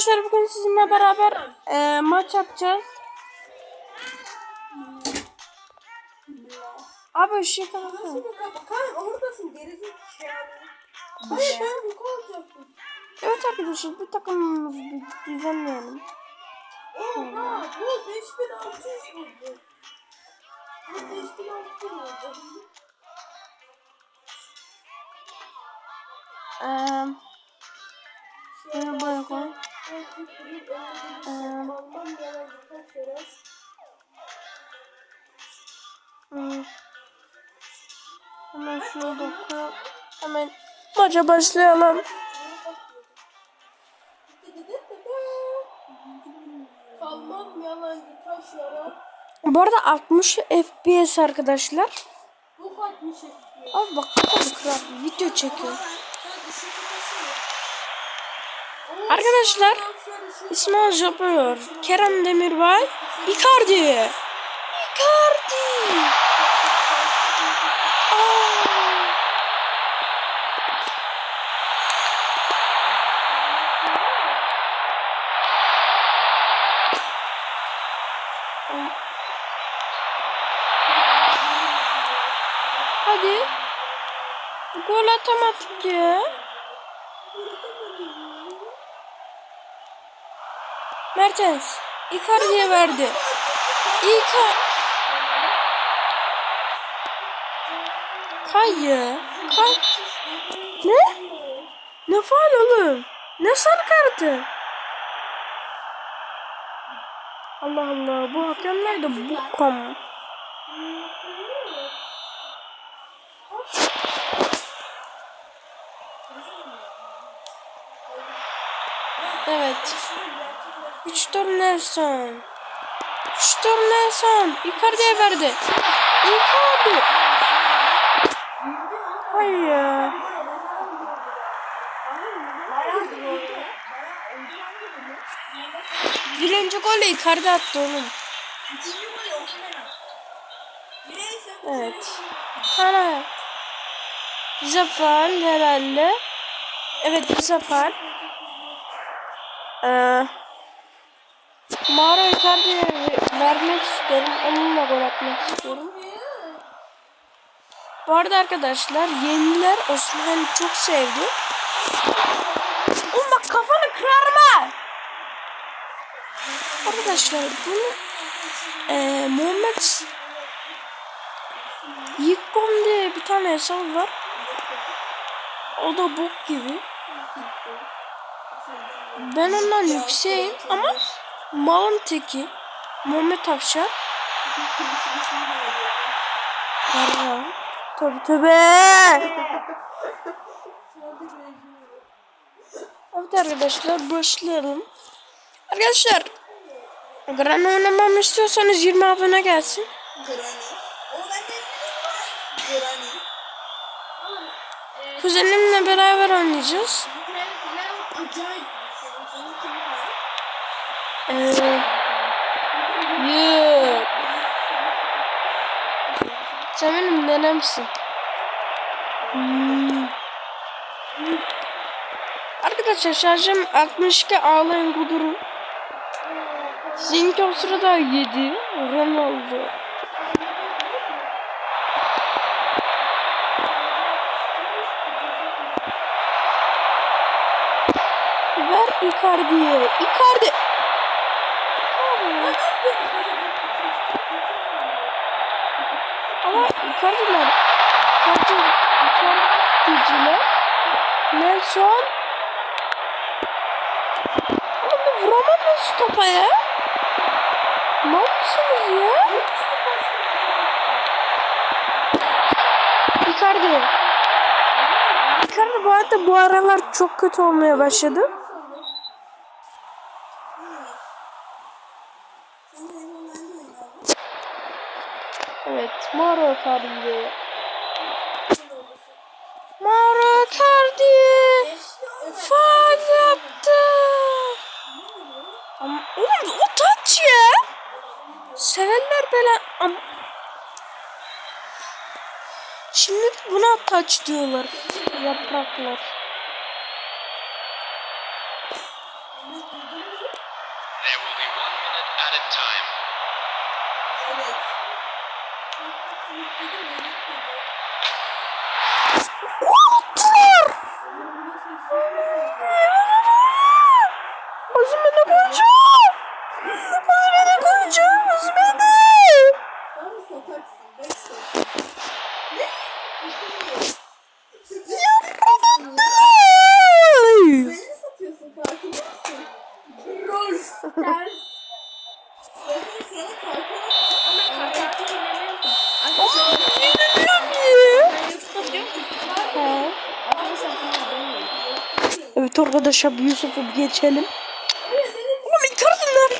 Arkadaşlar bugün sizinle beraber e, maç yapacağız. Abi ışığı kapatsana. Kanka oradasın gerizek Hayır ben bu olacaktım. Evet arkadaşlar bu takımımızı bir düzenleyelim. Oha bu 5600 vurdu. Bu 5600 vurdu. Eee bunu buraya koy. Hmm. Hemen şunu koy. Hemen maça başlayalım. Kalmam yalancı taş yara. Bu arada 60 FPS arkadaşlar. Bu atmış istiyor. Abi bak bakalım kral video çekiyor. Arkadaşlar İsmail Japıyor, Kerem Demirbay, Icardi. Icardi. Aa. Hadi. Gol atamadık ya. Mertens. Icardi'ye verdi. Icar... Kay ya. Kay. Ne? Ne faal oğlum? Ne sarı kartı? Allah Allah bu hakemler de bu kom. Evet. Victor Nelson. Victor Nelson. Icardi'ye verdi. Icardi. Hayır. Birinci golü Icardi attı oğlum. Evet. Sana. Bize faal herhalde. Evet bize faal. Ee, Mauro Icardi'ye vermek istiyorum. Onunla gol atmak istiyorum. Bu arada arkadaşlar yeniler Osman'ı çok sevdi. Oğlum bak kafanı kırarım ha. Arkadaşlar bunu e, Muhammed Yıkkom diye bir tane hesabı var. O da bok gibi. Ben ondan yükseğim ama malın teki Muhammed Akşar Yarra Tabi tabi Evet arkadaşlar başlayalım. Arkadaşlar Gran oynamamı istiyorsanız 20 abone gelsin. Kuzenimle beraber oynayacağız yok. Sen benim nenemsin. Arkadaşlar şarjım 62 ağlayın kudurun. Sizinki o sırada 7. Ronaldo. Ver Icardi'ye. Icardi. Ama Icardi, Icardi'ciler Nelson. Oğlum bu vuramadınız topa ya. Ne yapıyorsunuz ya? Icardi. Icardi bu arada bu aralar çok kötü olmaya başladı Evet, Mauro Icardi. Mauro Icardi faal yaptı. Ama oğlum o taç ya. Sevenler böyle am Şimdi buna taç diyorlar. Yapraklar. There will be one minute at a time. Osman'ı koyacağım. Osman'ı arkadaşlar bu Yusuf'u geçelim. Oğlum itarsınlar.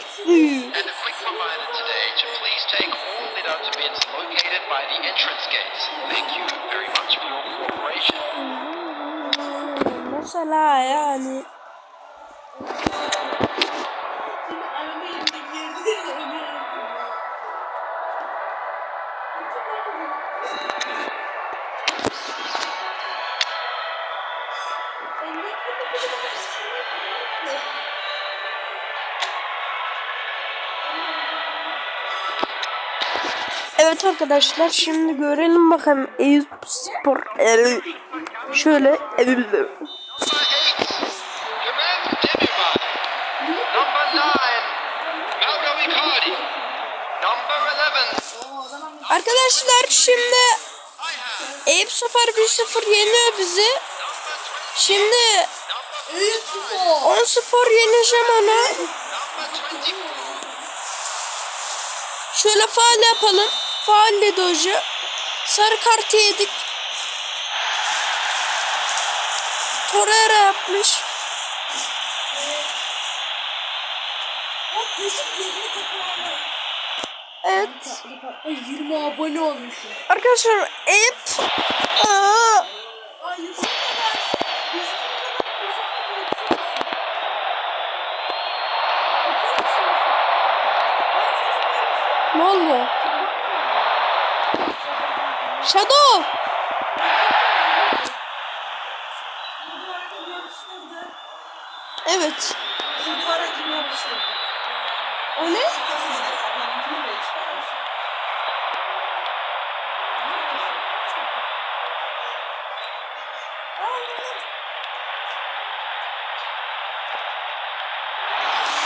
And a Evet arkadaşlar şimdi görelim bakalım Eyüp Spor. El- Şöyle el- Number eight, Command Demirbay. Number nine, Mauro Icardi. Number eleven, Arkadaşlar şimdi. Eyüp Spor 1-0 yeniyor bizi. Şimdi Eyüp Spor. 10 spor yeneceğim twenty-four, Şöyle faal yapalım. Faal dedi hoca. Sarı kartı yedik. Torreira yapmış. Evet. Ay 20 abone olmuşum. Arkadaşlar Eyüp. Aa, Ay Yusuf kadar. Yusuf kadar. Yusuf kadar. Bakar mısın? ne oldu? Shadow. Evet. Duvara kim yapıştırdı? O ne?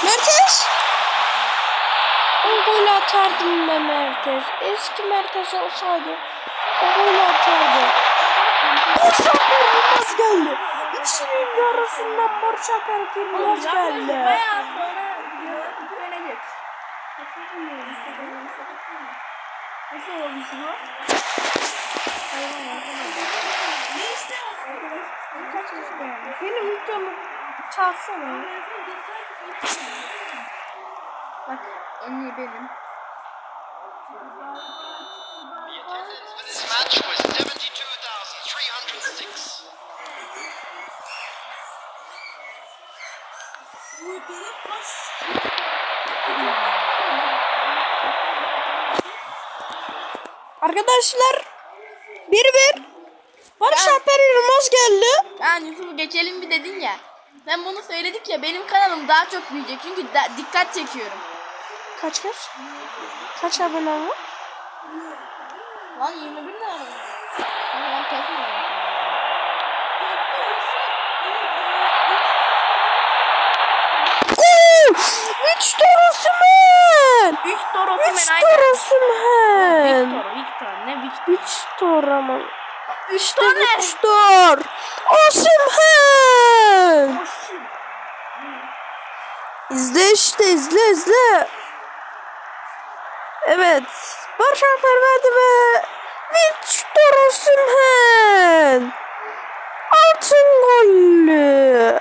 Mertes. O golü atardım be Mertes. Eski Mertes olsaydı golü atardı. Barış Alper Yılmaz geldi. İkisinin arasından Barış Alper Yılmaz geldi. Bayağı sonra dönecek. Nasıl olmuş bu? Benim videomu çalsana. Bak en iyi benim. Arkadaşlar bir bir Barış Alper Yılmaz geldi. Yani YouTube'u geçelim bir dedin ya. Ben bunu söyledik ya benim kanalım daha çok büyüyecek çünkü da- dikkat çekiyorum. Kaç kaç? Kaç abone var? Lan 21 ne var? Ben. Gol! Üç! 3 Toro Üç Simen aynen. Torosmen! Victor, Victor ne Victor? Üç Tor ama. 3 Toro ne? Üç Tor! Osimhen! İzle işte izle izle. Evet. Barış Alper verdi ve Victor Osimhen! Altın gollü.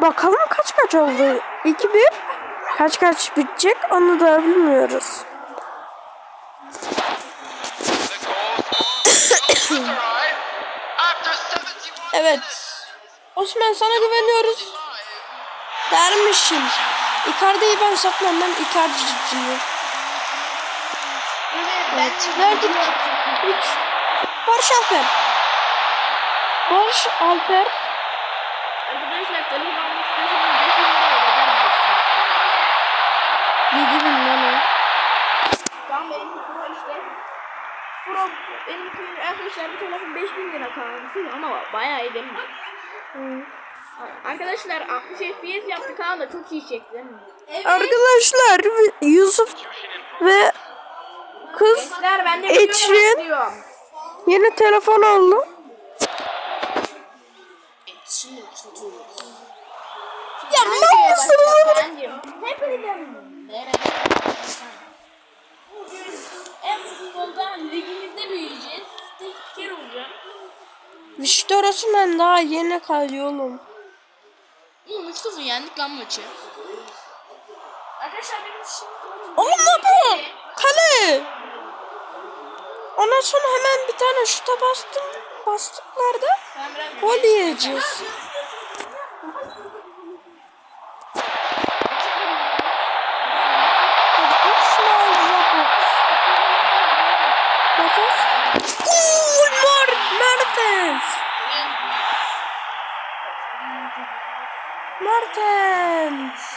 Bakalım kaç kaç oldu? 2-1. Kaç kaç bitecek onu da bilmiyoruz. The goal scored from Galatasaray after 71 Evet. Osman sana güveniyoruz. Dermişim. Icardi'yi ben satmam ben Icardi'ciyim. Evet. Verdik. 3. Barış Alper. Barış Alper. Arkadaşlar telefon 7 bin lan o. Tamam benimki pro işte. Pro benimki arkadaşlar bir telefon 5 bin lira kaldı ama bayağı iyi değil mi? Hmm. Arkadaşlar 60 FPS yaptı da çok iyi çekti. Arkadaşlar Yusuf ve kız Gençler, yeni telefon aldım. Ya ne yapıyorsunuz? Hep öyle en futboldan ligimizde büyüyeceğiz. Spiker olacağım. İşte orasından daha yeni kalıyor oğlum. Oğlum 3-0 yendik lan maçı. Arkadaşlar benim şimdi... Oğlum ne yapıyor? Kale. Ondan sonra hemen bir tane şuta bastım. Bastıklarda gol yiyeceğiz. Hadi üç şunu alacak Bakın. Gol var Mertens. Mertens.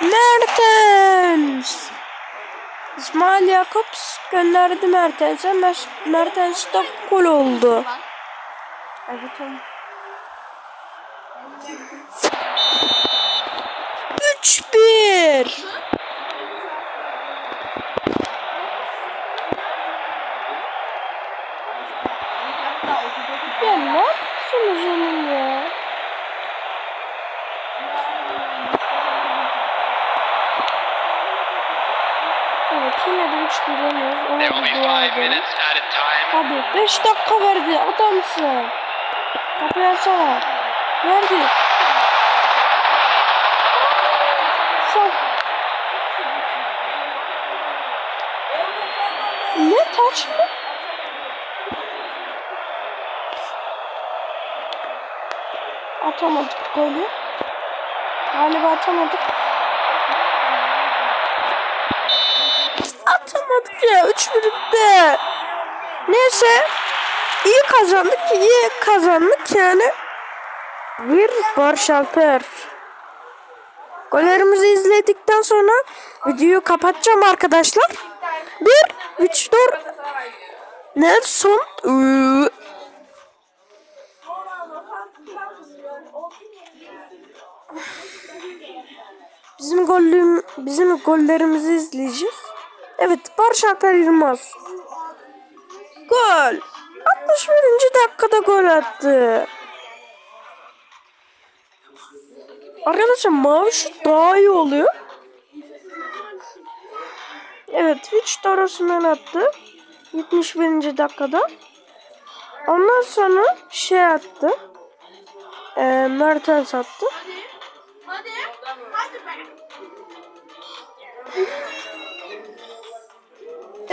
Mertens. İsmail Jakobs gönderdi Mertens'e. Mer- Mertens de gol oldu. Evet. Üç bir. Ya ne yapıyorsunuz oğlum yine de 3 1 yeniyoruz. Ona bir dua edelim. Hadi 5 dakika verdi adamsın. Kapıyı açsana. Verdi. Son. Ne taç mı? Atamadık golü. Galiba. Atamadık ya 3 birlikte. Neyse iyi kazandık iyi kazandık yani. Bir Barış Alper. Gollerimizi izledikten sonra videoyu kapatacağım arkadaşlar. Bir, üç, dört. Nelson. Iıı. Bizim gollüm, bizim gollerimizi izleyeceğiz. Evet, Barış Alper Yılmaz. Gol. 61. dakikada gol attı. Arkadaşlar mavi şut daha iyi oluyor. Evet, Twitch Toros'undan attı. 71. dakikada. Ondan sonra şey attı. Ee, Mertens attı.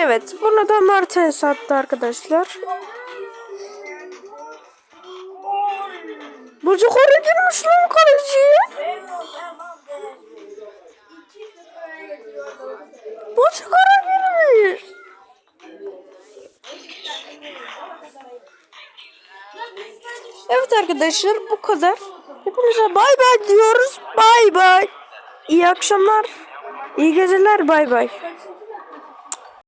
Evet, bunu da Mertens attı arkadaşlar. Burcu Kore girmiş lan kaleciye. Burcu Kore girmiş. Evet arkadaşlar bu kadar. Hepinize bay bay diyoruz. Bay bay. İyi akşamlar. İyi geceler bay bay.